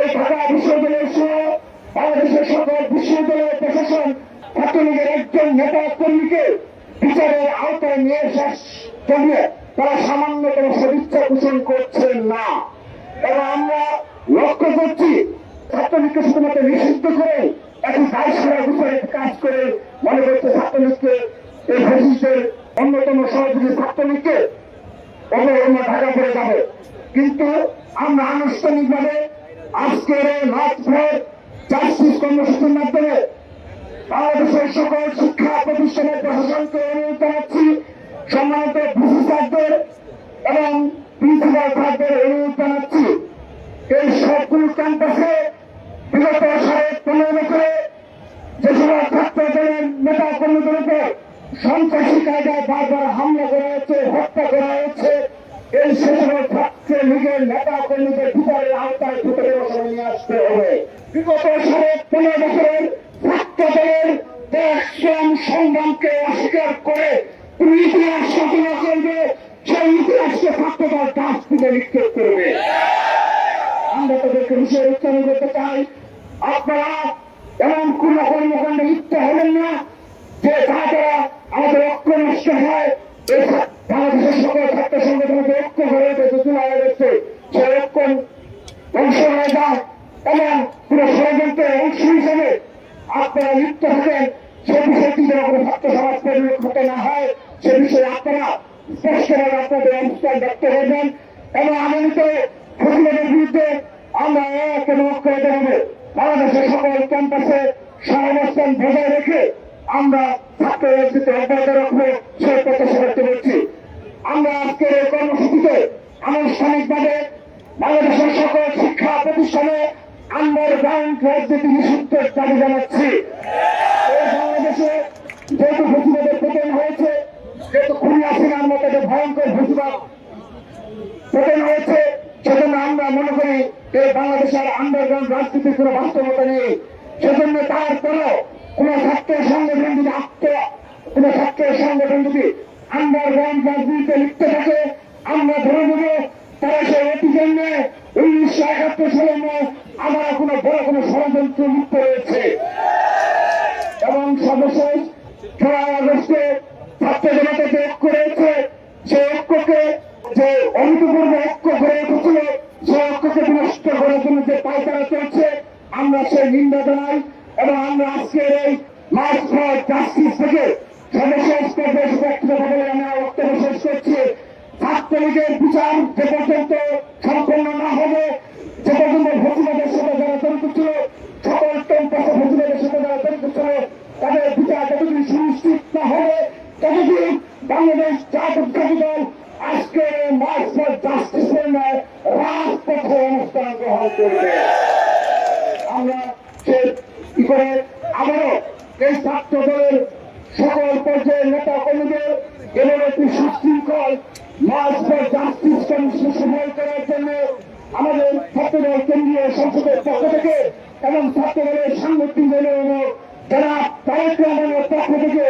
এই ঢাকা বিশ্ববিদ্যালয়ের সহ বাংলাদেশের সকল বিশ্ববিদ্যালয় প্রশাসন ছাত্রলীগের একজন নেতা কর্মীকে বিচারের আওতায় নিয়ে শেষ করলে তারা সামান্য সামান্যতম সদিচ্ছা পোষণ করছেন না। এবং আমরা লক্ষ্য করছি ছাত্রলীগকে শুধুমাত্র নিষিদ্ধ করে এখন বাইশ করা বিচারে কাজ করে মনে করছে ছাত্রলীগকে এই ফ্যাসিস্টের অন্যতম সহযোগী ছাত্রলীগকে অন্য ঢাকা পড়ে যাবে। কিন্তু আমরা আনুষ্ঠানিকভাবে আজকের এই মাঠ ফের জাস্টিস কর্মসূচির মাধ্যমে বাংলাদেশের সকল শিক্ষা প্রতিষ্ঠানের প্রশাসনকে অনুরোধ জানাচ্ছি। সম্মানিত ভিসি স্যারদের এবং প্রিন্সিপাল স্যারদের অনুরোধ জানাচ্ছি। এই সবগুলো ক্যাম্পাসে বিগত সাড়ে পনেরো বছরে যে সময় ছাত্রদের নেতা কর্মীদের উপর সন্ত্রাসী কায়দায় বারবার হামলা করা হয়েছে, হত্যা করা হয়েছে, এই সেসব ছাত্র লীগের নেতা কর্মীদের বিচারের আওতায় ভিতরে নিয়ে আসতে হবে। বিগত সাড়ে পনেরো বছরের ছাত্র দলের সংগ্রামকে অস্বীকার করে ইতিহাস করবে, সেই ইতিহাসকে নিক্ষেপ করবে। আমরা তাদেরকে বিষয়ে উচ্চারণ করতে চাই। আপনারা এমন কোন কর্মকাণ্ডে লিপ্ত হবেন না যে তারা আমাদের ঐক্য নষ্ট হয় এই ছা- বাংলাদেশের সকল ছাত্র সংগঠনকে ঐক্য হয়ে গেছে চলে হয়ে গেছে সেই ঐক্য ধ্বংস হয়ে যায় এবং পুরো ষড়যন্ত্রের অংশ হিসেবে আপনারা লিপ্ত থাকেন সে বিষয়টি যেন কোনো ছাত্র সমাজ পরিলক্ষিত না হয়, সে বিষয়ে আপনারা স্পষ্টভাবে আপনাদের অবস্থান ব্যক্ত করবেন এবং আগামীতে ফসলের বিরুদ্ধে আমরা এক এবং হতে হবে বাংলাদেশের সকল ক্যাম্পাসে সহাবস্থান বজায় রেখে আমরা ছাত্র রাজনীতি অব্যাহত রাখব, সেই প্রত্যাশা করতে পারছি আমরা আজকের এই কর্মসূচিতে আনুষ্ঠানিকভাবে বাংলাদেশের সকল শিক্ষা প্রতিষ্ঠানে আন্ডারগ্রাউন্ড রাজনীতি নিষিদ্ধের দাবি জানাচ্ছি বাংলাদেশে যেহেতু হয়েছে যেহেতু খুনি আসিনার মতো যে ভয়ঙ্কর ফেসিবাদ পতন হয়েছে, সেজন্য আমরা মনে করি এই বাংলাদেশের আন্ডারগ্রাউন্ড রাজনীতির কোনো বাস্তবতা নেই। সেজন্য তারপরও কোন ছাত্র সংগঠন যদি আত্ম, কোন ছাত্র সংগঠন যদি আন্ডারগ্রাউন্ড রাজনীতিতে লিপ্ত থাকে, আমরা ধরে নেব, তারা সেই অতিজন্যে উনিশশো একাত্তর সালে আমরা কোনো বড় কোনো ষড়যন্ত্র লিপ্ত রয়েছে। এবং সর্বশেষ জুলাই আগস্টে ছাত্র জনতা যে ঐক্য রয়েছে, সেই ঐক্যকে যে অভূতপূর্ব ঐক্য গড়ে উঠেছিল, সেই ঐক্যকে বিনষ্ট করার জন্য যে চলছে, আমরা সেই নিন্দা জানাই এবং আমরা আজকের এই মার্চ ফর জাস্টিস থেকে সর্বশেষ পর্যায়ে বলে বক্তব্য শেষ করছি। ছাত্রলীগের বিচার যে পর্যন্ত সম্পন্ন না হবে হবে ততদিন বাংলাদেশ জাতীয় দল আজকে মার্চ ফর জাস্টিসের ন্যায় রাজপথে অনুষ্ঠান গ্রহণ করবে। আমরা সে কি করে আবারও এই ছাত্র দলের সকল পর্যায়ের নেতা কর্মীদের এবং একটি সুশৃঙ্খল মার্চ ফর জাস্টিস কমিশন সফল করার জন্য আমাদের ছাত্রদল কেন্দ্রীয় সংসদের পক্ষ থেকে এবং ছাত্রদলের সাংগঠনিক দলের যারা তারেক পক্ষ থেকে